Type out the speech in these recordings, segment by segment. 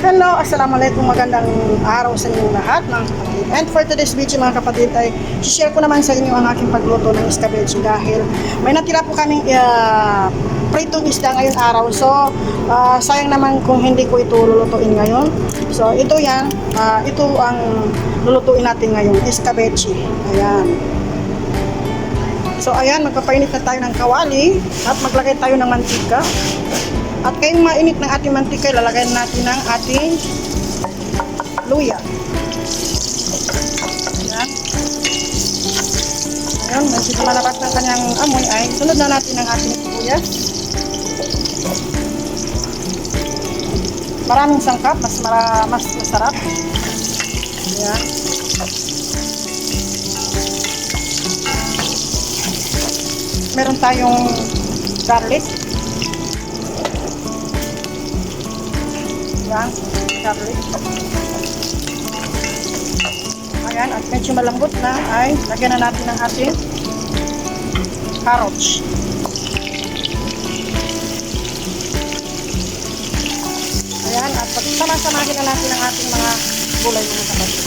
Hello, Assalamualaikum, magandang araw sa inyong lahat mga kapatid. And for today's video mga kapatid ay share ko naman sa inyo ang aking pagluto ng escabeche dahil may natira po kaming uh, pritong isda ngayon araw. So, ah, sayang naman kung hindi ko ito lulutuin ngayon. So, ito yan, ah, ito ang lulutuin natin ngayon, escabeche. Ayan. So, ayan, magpapainit na tayo ng kawali at maglagay tayo ng mantika. At kayong mainit ng ating mantika, ilalagay natin ng ating luya. Ayan. Ayan, medyo lumalabas ng kanyang amoy ay sunod na natin ang ating luya. Maraming sangkap, mas, mara, mas masarap. Ayan. Meron tayong garlic. Yan, garlic. Ayan, at medyo malambot na ay lagyan na natin ng ating carrots. Ayan, at sama-samahin na natin ang ating mga gulay mga kapatid.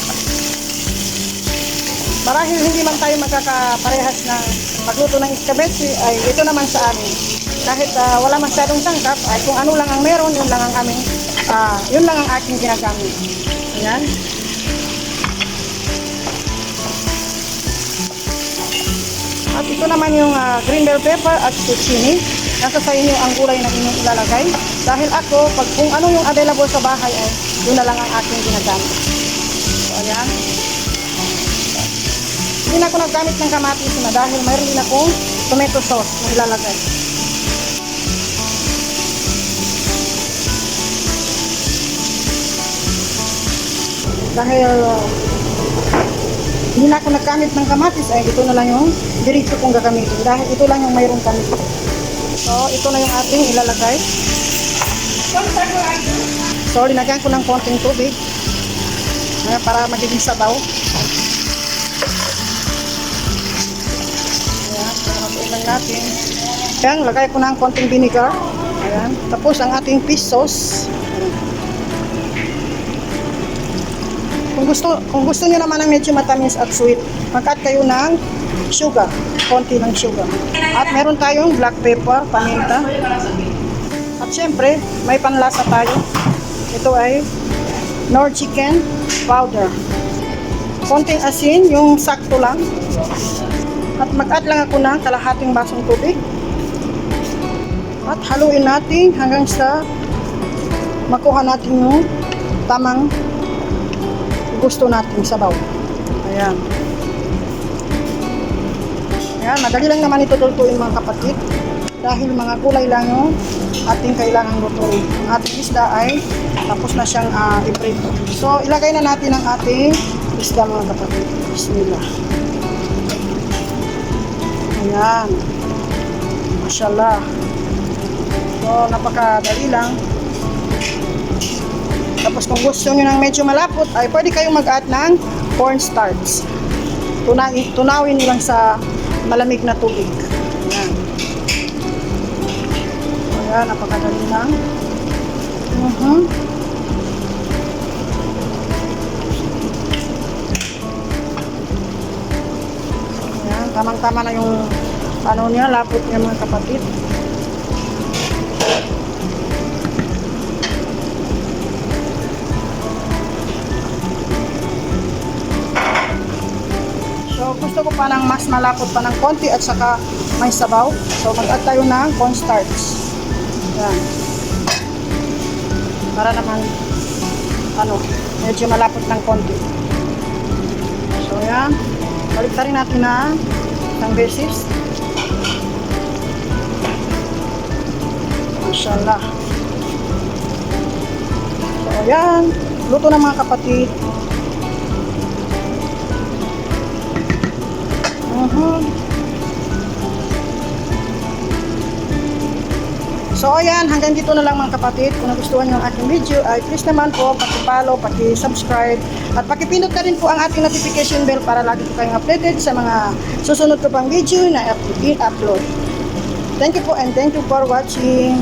Marahil hindi man tayo magkakaparehas ng pagluto ng escabeche ay ito naman sa amin. Kahit ah, wala masyadong sangkap ay kung ano lang ang meron, yun lang ang aming, ah, yun lang ang aking ginagamit. Ayan. At ito naman yung ah, green bell pepper at zucchini. Nasa sa inyo ang gulay na inyong ilalagay. Dahil ako, pag kung ano yung available sa bahay ay yun na lang ang aking ginagamit. So, ayan. Hindi na ako naggamit ng kamatis na dahil mayroon din akong tomato sauce na ilalagay. Dahil uh, hindi na ako naggamit ng kamatis ay ito na lang yung diretso kong gagamitin dahil ito lang yung mayroong kami. So, ito na yung ating ilalagay. So, linagyan ko ng konting tubig ah, para magiging sabaw. Ayan, para lang natin. Ayan, lagay ko ng konting vinegar. Ayan. Tapos ang ating fish sauce. Kung gusto, kung gusto niyo naman ng medyo matamis at sweet, mag-add kayo ng sugar, konti ng sugar. At meron tayong black pepper, paminta. At syempre, may panlasa tayo. Ito ay Nor chicken powder. Konting asin, yung sakto lang. At mag-add lang ako ng kalahating basong tubig. At haluin natin hanggang sa makuha natin yung tamang gusto nating sabaw. Ayan. Ayan, madali lang naman ito lutuin mga kapatid. Dahil mga gulay lang yung ating kailangan lutuin. Ang ating isda ay tapos na siyang uh, iprito. So, ilagay na natin ang ating isda mga kapatid. Bismillah. Ayan. Mashallah. So, napakadali lang. Tapos kung gusto nyo ng medyo malapot, ay pwede kayong mag-add ng cornstarch. Tunawin, tunawin lang sa malamig na tubig. Ayan. Ayan, napakadali lang. Mhm. Ayan, tamang-tama na yung ano niya, lapot niya mga kapatid. So, gusto ko pa mas malapot pa ng konti at saka may sabaw. So, mag-add tayo ng cornstarch. Yan. Para naman, ano, medyo malapot ng konti. So, yan. Balik rin natin na ng beses. Mashallah. So, yan. Luto ng mga kapatid. So ayan, hanggang dito na lang mga kapatid. Kung nagustuhan nyo ang aking video, ay please naman po, paki-follow, paki-subscribe, at paki-pindot na rin po ang ating notification bell para lagi po kayong updated sa mga susunod ko pang video na i-upload. Thank you po and thank you for watching.